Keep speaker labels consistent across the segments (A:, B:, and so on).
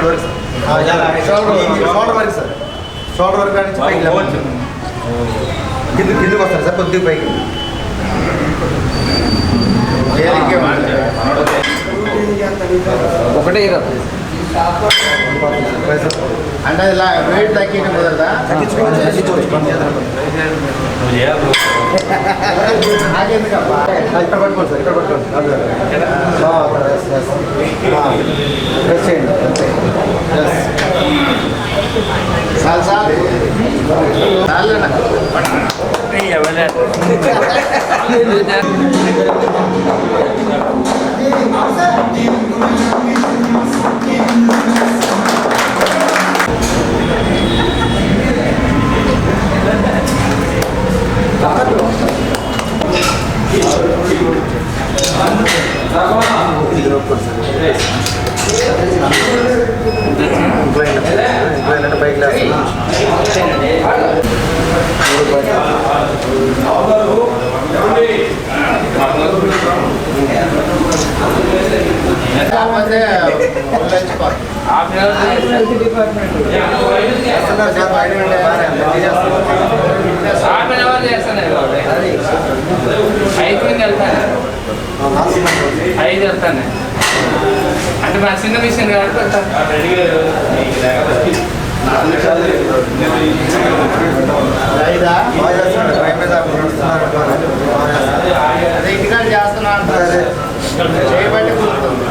A: వరకు సార్.
B: ఆ, ఇలా.
A: షోల్డర్ షోల్డర్ వరకు సార్. షోల్డర్ వరకు కింద కిందకి వస్తారు సార్ కొద్దిగా పైకి.
B: ఒకటే ఇరా.
A: అంటే ఇలా వెయిట్ తగ్గించడం కుదరదా తగ్గించుకోవచ్చు తగ్గించుకోవచ్చు నాకెందుకబ్బా ఇక్కడ పట్టుకోండి సార్ ఇక్కడ పట్టుకోండి అదే, అదే. ఆ, అక్కడ, yes, yes. ఆ, press చేయండి అంతే. Yes. చాలు చాలు చాలేనా
C: ఎవరే
A: అదే ఇంటికాడ చేస్తున్నా అంటారు చేయబట్టి కుదురుతుంది.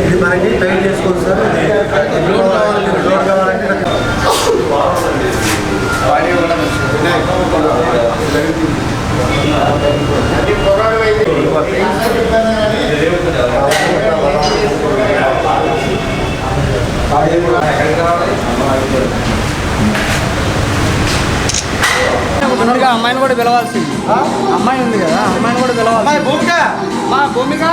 A: ఇది మనకి టైట్ చేసుకోవచ్చు సార్ లోడ్ కావాలంటే లోడ్ కావాలంటే బాడీ కూడా మంచిది. అది పొగాకు అయితే
B: ముందుగా అమ్మాయిని కూడా పిలవాల్సింది. అమ్మాయి ఉంది కదా అమ్మాయిని కూడా పిలవాలి
A: భూమిక?
B: మా భూమిక?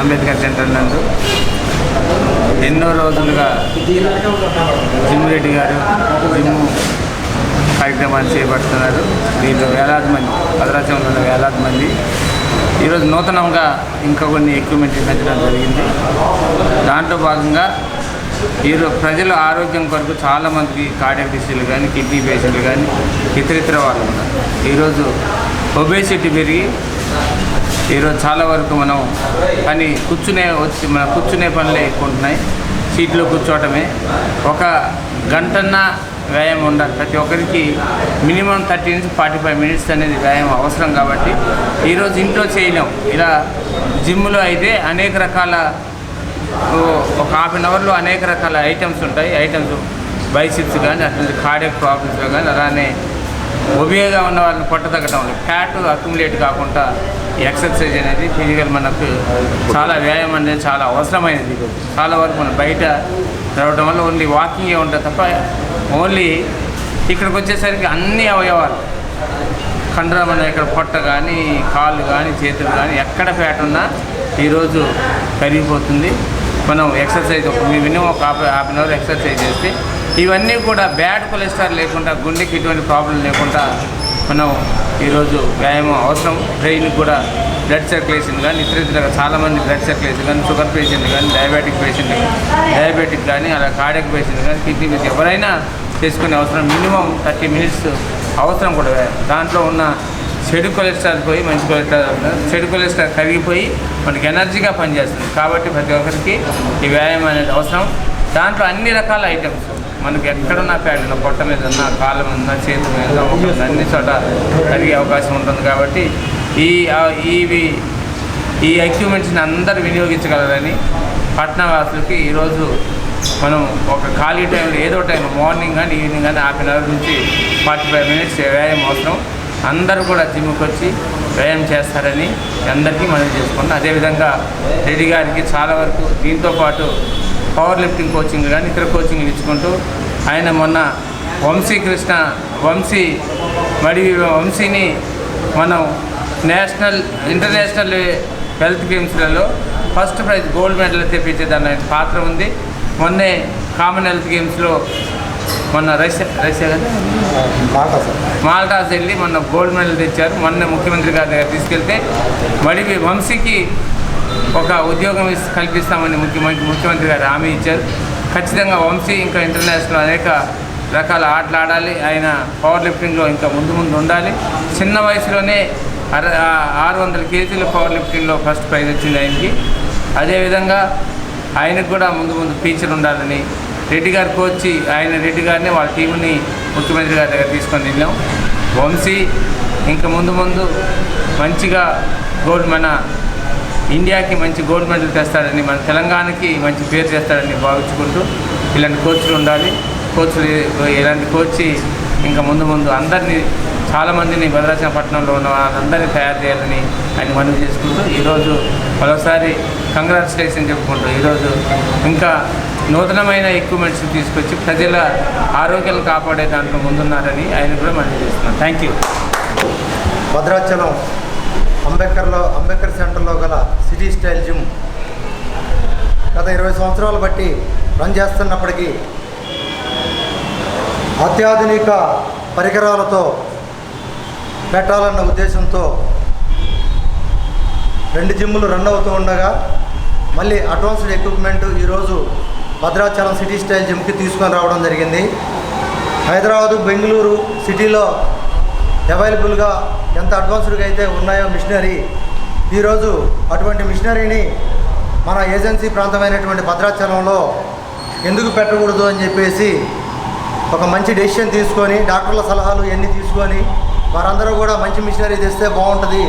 C: అంబేద్కర్ సెంటర్ నందు ఎన్నో రోజులుగా జిమ్మిరెడ్డి గారు జిమ్ కార్యక్రమాలు చేపడుతున్నారు. దీంట్లో వేలాది మంది భద్రాచలంలో ఉన్న వేలాది మంది. ఈరోజు నూతనంగా ఇంకా కొన్ని ఎక్విప్మెంట్ పెంచడం జరిగింది. దాంట్లో భాగంగా ఈరోజు ప్రజల ఆరోగ్యం కొరకు చాలామందికి కార్డియక్ డిసీజులు కానీ కిడ్నీ పేషెంట్లు కానీ ఇతర ఇతర వాళ్ళు ఉన్నారు. ఈరోజు ఒబేసిటీ పెరిగి ఈరోజు చాలా వరకు మనం పని కూర్చునే వచ్చి మన కూర్చునే పనులే ఎక్కువ ఉంటున్నాయి. సీట్లో కూర్చోవటమే. ఒక గంటన్న వ్యాయామం ఉండాలి. ప్రతి ఒక్కరికి మినిమం థర్టీ నుంచి ఫార్టీ ఫైవ్ మినిట్స్ అనేది వ్యాయామం అవసరం కాబట్టి ఈరోజు ఇంట్లో చేయలేం. ఇలా జిమ్లో అయితే అనేక రకాల ఒక హాఫ్ అన్ అవర్లో అనేక రకాల ఐటమ్స్ ఉంటాయి. ఐటమ్స్ బైసిప్స్ కానీ అట్లా కార్డియక్ ప్రాబ్లమ్స్లో కానీ అలానే ఒబియగా ఉన్న వాళ్ళని పొట్ట తగ్గటం ఫ్యాట్ అక్యుములేట్ కాకుండా ఎక్సర్సైజ్ అనేది ఫిజికల్ మనకు చాలా వ్యాయామం అనేది చాలా అవసరమైనది. చాలా వరకు మనం బయట నడవడం వల్ల ఓన్లీ వాకింగే ఉంటుంది తప్ప ఓన్లీ ఇక్కడికి వచ్చేసరికి అన్ని అవయవాలు. కండరం అనే ఇక్కడ పొట్ట కానీ కాళ్ళు కానీ చేతులు కానీ ఎక్కడ ఫ్యాట్ ఉన్నా ఈరోజు కరిగిపోతుంది. మనం ఎక్సర్సైజ్ ఒక మినిమం ఒక half half an hour exercise చేస్తే ఇవన్నీ కూడా బ్యాడ్ కొలెస్ట్రాల్ లేకుండా గుండెకి ఎటువంటి ప్రాబ్లం లేకుండా మనం ఈరోజు వ్యాయామం అవసరం. బ్రెయిన్కి కూడా బ్లడ్ సర్క్యులేషన్ కానీ ఇతర ఇతర చాలామంది బ్లడ్ సర్క్యులేషన్ కానీ షుగర్ పేషెంట్ కానీ డయాబెటిక్ పేషెంట్ డయాబెటిక్ కానీ అలా కార్డియక్ పేషెంట్ కానీ కిడ్నీ పేషెంట్ ఎవరైనా చేసుకునే అవసరం. మినిమం థర్టీ మినిట్స్ అవసరం కూడా. దాంట్లో ఉన్న చెడు కొలెస్ట్రాల్ పోయి మంచి కొలెస్ట్రాల్ చెడు కొలెస్ట్రాల్ కరిగిపోయి మనకి ఎనర్జీగా పనిచేస్తుంది. కాబట్టి ప్రతి ఒక్కరికి ఈ వ్యాయామం అనేది అవసరం. దాంట్లో అన్ని రకాల ఐటమ్స్ మనకి ఎక్కడున్నా ప్యాడ్ ఉన్న పొట్ట మీద ఉన్న కాళ్ళ మీద చేతి మీద అన్ని చోట కలిగే అవకాశం ఉంటుంది కాబట్టి ఈ ఇవి ఈ ఎక్విప్మెంట్స్ని అందరూ వినియోగించగలరని పట్టణవాసులకి ఈరోజు మనం ఒక ఖాళీ టైంలో ఏదో టైం మార్నింగ్ కానీ ఈవినింగ్ కానీ హాఫ్ అన్ అవర్ నుంచి ఫార్టీ ఫైవ్ మినిట్స్ వ్యాయామం అవసరం. అందరూ కూడా జిమ్కి వచ్చి వ్యాయామం చేస్తారని అందరికీ మనం చేసుకున్నాం. అదేవిధంగా రెడ్డి గారికి చాలా వరకు దీంతో పాటు పవర్ లిఫ్టింగ్ కోచింగ్ కానీ ఇతర కోచింగ్లు ఇచ్చుకుంటూ ఆయన మొన్న వంశీ కృష్ణ వంశీ మరి వంశీని మనం నేషనల్ ఇంటర్నేషనల్ హెల్త్ గేమ్స్లలో ఫస్ట్ ప్రైజ్ గోల్డ్ మెడల్ తెప్పించేదాన్ని ఆయన పాత్ర ఉంది. మొన్నే కామన్వెల్త్ గేమ్స్లో మొన్న రష్యా రష్యా కదా?
A: సార్.
C: మాల్టాస్ వెళ్ళి మొన్న గోల్డ్ మెడల్ తెచ్చారు. మొన్న ముఖ్యమంత్రి గారి దగ్గర తీసుకెళ్తే మడివి వంశీకి ఒక ఉద్యోగం కల్పిస్తామని ముఖ్యమంత్రి ముఖ్యమంత్రి గారు హామీ ఇచ్చారు. ఖచ్చితంగా వంశీ ఇంకా ఇంటర్నేషనల్ అనేక రకాల ఆటలు ఆడాలి. ఆయన పవర్ లిఫ్టింగ్లో ఇంకా ముందు ముందు ఉండాలి. చిన్న వయసులోనే అర ఆరు వందల కేజీల పవర్ లిఫ్టింగ్లో ఫస్ట్ ప్రైజ్ వచ్చింది ఆయనకి. అదేవిధంగా ఆయనకు కూడా ముందు ముందు ఫీచర్ ఉండాలని రెడ్డి గారు కోచ్ ఆయన రెడ్డి గారిని వాళ్ళ టీంని ముఖ్యమంత్రి గారి దగ్గర తీసుకొని వెళ్ళాం వంశీ ఇంకా ముందు ముందు మంచిగా గోల్డ్ మన ఇండియాకి మంచి గోల్డ్ మెడల్ తెస్తాడని మన తెలంగాణకి మంచి పేరు తెస్తాడని భావించుకుంటూ ఇలాంటి కోచ్లు ఉండాలి. కోచ్లు ఇలాంటి కోచ్ ఇంకా ముందు ముందు అందరినీ చాలామందిని భద్రాచలపట్నంలో ఉన్న వాళ్ళందరినీ తయారు చేయాలని ఆయన మనవి చేసుకుంటూ ఈరోజు మరోసారి కంగ్రాచులేషన్ చెప్పుకుంటూ ఈరోజు ఇంకా నూతనమైన ఎక్విప్మెంట్స్ తీసుకొచ్చి ప్రజల ఆరోగ్యాలను కాపాడే దాంట్లో ముందున్నారని ఆయన కూడా మనవి చేస్తున్నాం థ్యాంక్ యూ
A: భద్రాచలం అంబేద్కర్లో అంబేద్కర్ సెంటర్లో గల సిటీ స్టైల్ జిమ్ గత ఇరవై సంవత్సరాలు బట్టి రన్ చేస్తున్నప్పటికీ అత్యాధునిక పరికరాలతో పెట్టాలన్న ఉద్దేశంతో రెండు జిమ్లు రన్ అవుతూ ఉండగా మళ్ళీ అడ్వాన్స్డ్ ఎక్విప్మెంట్ ఈరోజు భద్రాచలం సిటీ స్టైల్ జిమ్కి తీసుకొని రావడం జరిగింది. హైదరాబాదు బెంగళూరు సిటీలో అవైలబుల్గా ఎంత అడ్వాన్స్డ్గా అయితే ఉన్నాయో మిషనరీ ఈరోజు అటువంటి మిషనరీని మన ఏజెన్సీ ప్రాంతమైనటువంటి భద్రాచలంలో ఎందుకు పెట్టకూడదు అని చెప్పేసి ఒక మంచి డెసిషన్ తీసుకొని డాక్టర్ల సలహాలు ఇవన్నీ తీసుకొని వారందరూ కూడా మంచి మిషనరీ తెస్తే బాగుంటుంది.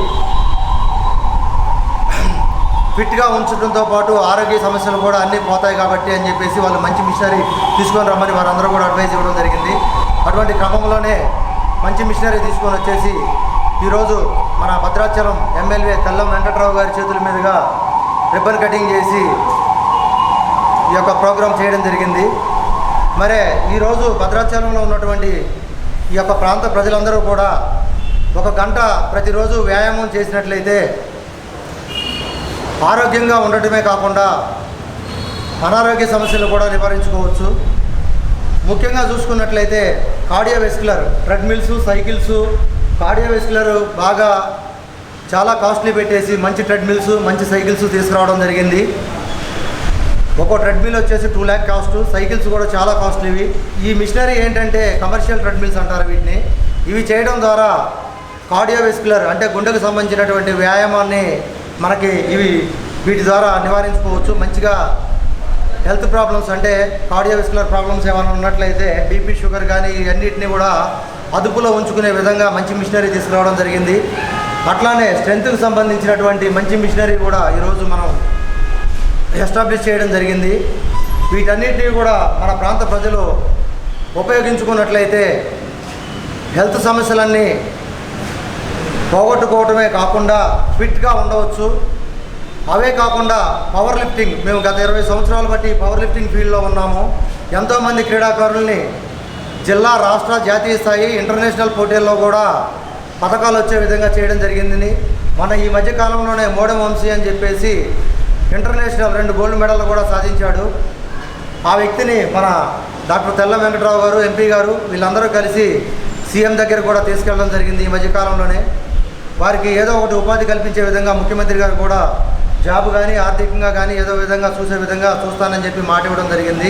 A: ఫిట్గా ఉంచడంతో పాటు ఆరోగ్య సమస్యలు కూడా అన్నీ పోతాయి కాబట్టి అని చెప్పేసి వాళ్ళు మంచి మిషనరీ తీసుకొని రమ్మని వారందరూ కూడా అడ్వైజ్ ఇవ్వడం జరిగింది. అటువంటి క్రమంలోనే మంచి మిషనరీ తీసుకొని వచ్చేసి ఈరోజు మన భద్రాచలం ఎమ్మెల్యే తెల్లం వెంకట్రావు గారి చేతుల మీదుగా రిబ్బన్ కటింగ్ చేసి ఈ యొక్క ప్రోగ్రాం చేయడం జరిగింది. మరే ఈరోజు భద్రాచలంలో ఉన్నటువంటి ఈ యొక్క ప్రాంత ప్రజలందరూ కూడా ఒక గంట ప్రతిరోజు వ్యాయామం చేసినట్లయితే ఆరోగ్యంగా ఉండటమే కాకుండా అనారోగ్య సమస్యలు కూడా నివారించుకోవచ్చు. ముఖ్యంగా చూసుకున్నట్లయితే కార్డియోవెస్కులర్ ట్రెడ్మిల్స్ సైకిల్స్ కార్డియోవెస్కులర్ బాగా చాలా కాస్ట్లీ పెట్టేసి మంచి ట్రెడ్మిల్స్ మంచి సైకిల్స్ తీసుకురావడం జరిగింది. ఒక్కో ట్రెడ్మిల్ వచ్చేసి టూ ల్యాక్ కాస్ట్. సైకిల్స్ కూడా చాలా కాస్ట్లీవి. ఈ మిషనరీ ఏంటంటే కమర్షియల్ ట్రెడ్మిల్స్ అంటారు వీటిని. ఇవి చేయడం ద్వారా కార్డియోవెస్కులర్ అంటే గుండెకు సంబంధించినటువంటి వ్యాయామాన్ని మనకి ఇవి వీటి ద్వారా నివారించుకోవచ్చు. మంచిగా హెల్త్ ప్రాబ్లమ్స్ అంటే కార్డియోవెస్కులర్ ప్రాబ్లమ్స్ ఏమైనా ఉన్నట్లయితే బీపీ షుగర్ కానీ ఇవన్నిటిని కూడా అదుపులో ఉంచుకునే విధంగా మంచి మిషనరీ తీసుకురావడం జరిగింది. అట్లానే స్ట్రెంత్కి సంబంధించినటువంటి మంచి మిషనరీ కూడా ఈరోజు మనం ఎస్టాబ్లిష్ చేయడం జరిగింది. వీటన్నిటిని కూడా మన ప్రాంత ప్రజలు ఉపయోగించుకున్నట్లయితే హెల్త్ సమస్యలన్నీ పోగొట్టుకోవటమే కాకుండా ఫిట్గా ఉండవచ్చు. అవే కాకుండా పవర్ లిఫ్టింగ్ మేము గత ఇరవై సంవత్సరాలు బట్టి పవర్ లిఫ్టింగ్ ఫీల్డ్లో ఉన్నాము. ఎంతోమంది క్రీడాకారుల్ని జిల్లా రాష్ట్ర జాతీయ స్థాయి ఇంటర్నేషనల్ పోటీల్లో కూడా పథకాలు వచ్చే విధంగా చేయడం జరిగింది మన ఈ మధ్య కాలంలోనే మోడెం వంశీ అని చెప్పేసి ఇంటర్నేషనల్ రెండు గోల్డ్ మెడల్ కూడా సాధించాడు. ఆ వ్యక్తిని మన డాక్టర్ తెల్ల వెంకటరావు గారు ఎంపీ గారు వీళ్ళందరూ కలిసి సీఎం దగ్గర కూడా తీసుకెళ్ళడం జరిగింది ఈ మధ్యకాలంలోనే వారికి ఏదో ఒకటి ఉపాధి కల్పించే విధంగా ముఖ్యమంత్రి గారు కూడా జాబ్ కానీ ఆర్థికంగా కానీ ఏదో విధంగా చూసే విధంగా చూస్తానని చెప్పి మాట ఇవ్వడం జరిగింది.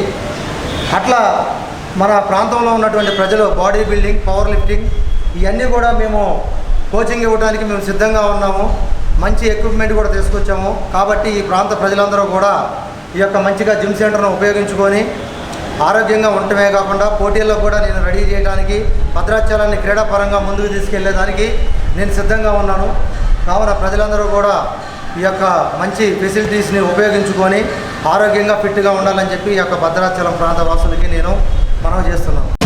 A: అట్లా మన ప్రాంతంలో ఉన్నటువంటి ప్రజలు బాడీ బిల్డింగ్ పవర్ లిఫ్టింగ్ ఇవన్నీ కూడా మేము కోచింగ్ ఇవ్వడానికి మేము సిద్ధంగా ఉన్నాము. మంచి ఎక్విప్మెంట్ కూడా తీసుకొచ్చాము. కాబట్టి ఈ ప్రాంత ప్రజలందరూ కూడా ఈ యొక్క మంచిగా జిమ్ సెంటర్ను ఉపయోగించుకొని ఆరోగ్యంగా ఉండటమే కాకుండా పోటీల్లో కూడా నేను రెడీ చేయడానికి భద్రాచలాన్ని క్రీడాపరంగా ముందుకు తీసుకెళ్ళేదానికి నేను సిద్ధంగా ఉన్నాను. కావున ప్రజలందరూ కూడా ఈ యొక్క మంచి ఫెసిలిటీస్ని ఉపయోగించుకొని ఆరోగ్యంగా ఫిట్గా ఉండాలని చెప్పి ఈ యొక్క భద్రాచలం ప్రాంత వాసులకి నేను మనవి చేస్తున్నాను.